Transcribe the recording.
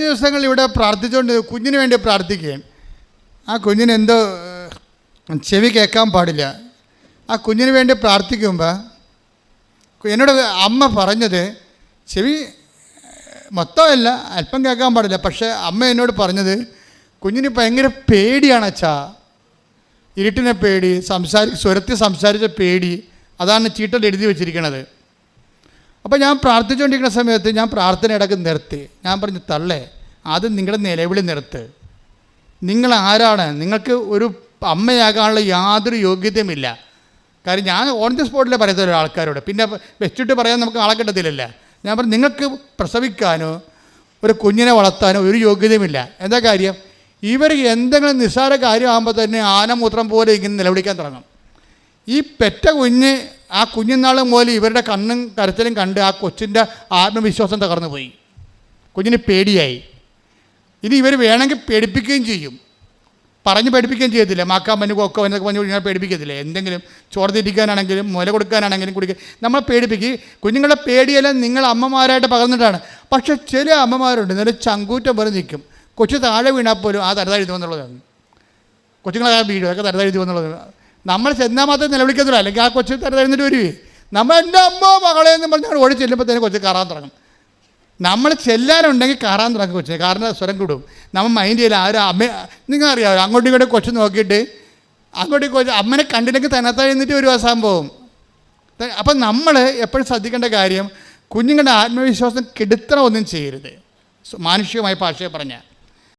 കഴിഞ്ഞ ദിവസങ്ങൾ ഇവിടെ പ്രാർത്ഥിച്ചുകൊണ്ട് കുഞ്ഞിന് വേണ്ടി പ്രാർത്ഥിക്കുകയാണ്. ആ കുഞ്ഞിന് എന്തോ ചെവി കേൾക്കാൻ പാടില്ല. ആ കുഞ്ഞിന് വേണ്ടി പ്രാർത്ഥിക്കുമ്പോൾ എന്നോട് അമ്മ പറഞ്ഞത് ചെവി മൊത്തമല്ല അല്പം കേൾക്കാൻ പാടില്ല. പക്ഷേ അമ്മ എന്നോട് പറഞ്ഞത് കുഞ്ഞിന് ഭയങ്കര പേടിയാണ് അച്ഛാ. ഇരുട്ടിനെ പേടി സംസാരി സ്വരത്തിൽ സംസാരിച്ച പേടി. അതാണ് ചീട്ടൽ എഴുതി വെച്ചിരിക്കുന്നത് അപ്പോൾ ഞാൻ പ്രാർത്ഥിച്ചുകൊണ്ടിരിക്കുന്ന സമയത്ത് ഞാൻ പ്രാർത്ഥന ഇടയ്ക്ക് നിർത്തി. ഞാൻ പറഞ്ഞു തള്ളേ ആദ്യം നിങ്ങളുടെ നിലവിളി നിർത്ത്. നിങ്ങൾ ആരാണ്? നിങ്ങൾക്ക് ഒരു അമ്മയാകാനുള്ള യാതൊരു യോഗ്യതയുമില്ല. കാര്യം ഞാൻ ഓൺ ദി സ്പോട്ടിലെ പറയത്തില്ല ആൾക്കാരോട്. പിന്നെ വെച്ചിട്ട് പറയാൻ നമുക്ക് ആളെ കിട്ടത്തില്ലല്ല? ഞാൻ പറഞ്ഞു നിങ്ങൾക്ക് പ്രസവിക്കാനോ ഒരു കുഞ്ഞിനെ വളർത്താനോ ഒരു യോഗ്യതയുമില്ല. എന്താ കാര്യം? ഇവർ എന്തെങ്കിലും നിസ്സാര കാര്യമാകുമ്പോൾ തന്നെ ആനമൂത്രം പോലെ ഇങ്ങനെ നിലവിളിക്കാൻ തുടങ്ങും. ഈ പെറ്റ കുഞ്ഞ് ആ കുഞ്ഞുനാൾ മുതൽ ഇവരുടെ കണ്ണും കരച്ചിലും കണ്ട് ആ കൊച്ചിന്റെ ആത്മവിശ്വാസം തകർന്നു പോയി കുഞ്ഞിന് പേടിയായി. ഇനി ഇവർ വേണമെങ്കിൽ പേടിപ്പിക്കുകയും ചെയ്യും. പറഞ്ഞ് പേടിപ്പിക്കുകയും ചെയ്യത്തില്ല. മാക്കാൻ പഞ്ഞു കൊക്ക എന്നൊക്കെ പറഞ്ഞു കുഞ്ഞിനെ പേടിപ്പിക്കത്തില്ല? എന്തെങ്കിലും ചോറ് തിരിക്കാനാണെങ്കിലും മുല കൊടുക്കാനാണെങ്കിലും കുടിക്കുക നമ്മൾ പേടിപ്പിക്കി. കുഞ്ഞുങ്ങളുടെ പേടിയെല്ലാം നിങ്ങൾ അമ്മമാരായിട്ട് പകർന്നിട്ടാണ്. പക്ഷേ ചില അമ്മമാരുണ്ട്. നല്ല ചങ്കൂറ്റം പോലെ നിൽക്കും. കൊച്ചു താഴെ വീണാൽ പോലും ആ തരതാഴ്ത്തുമെന്നുള്ളതാണ് കൊച്ചുങ്ങളെ വീഴും അതൊക്കെ തരതാഴ്ത്തു എന്നുള്ളത് നമ്മൾ ചെന്നാൽ മാത്രം നിലവിളിക്കത്തില്ല അല്ലെങ്കിൽ ആ കൊച്ചു തരുന്നിട്ട് വരുവേ നമ്മൾ എന്റെ അമ്മ മകളെ എന്ന് പറഞ്ഞാൽ ഓടി ചെല്ലുമ്പോൾ തന്നെ കൊച്ചു കറാൻ തുടങ്ങും. നമ്മൾ ചെല്ലാനുണ്ടെങ്കിൽ കറാൻ തുടങ്ങും കൊച്ചു. കാരണം സ്വരം കൂടും. നമ്മൾ മൈൻഡ് ചെയ്യില്ല ആരും? അമ്മ നിങ്ങൾ അറിയാമോ അങ്ങോട്ടും ഇങ്ങോട്ടും കൊച്ചു നോക്കിയിട്ട് അങ്ങോട്ടും കൊച്ചു അമ്മനെ കണ്ടില്ലെങ്കിൽ തന്നെത്താഴ്ന്നിട്ട് ഒരു സംഭവം. ത- അപ്പം നമ്മൾ എപ്പോഴും ശ്രദ്ധിക്കേണ്ട കാര്യം കുഞ്ഞുങ്ങളുടെ ആത്മവിശ്വാസം കെടുത്തണമൊന്നും ചെയ്യരുത്. മാനുഷികമായ ഭാഷയെ പറഞ്ഞാൽ.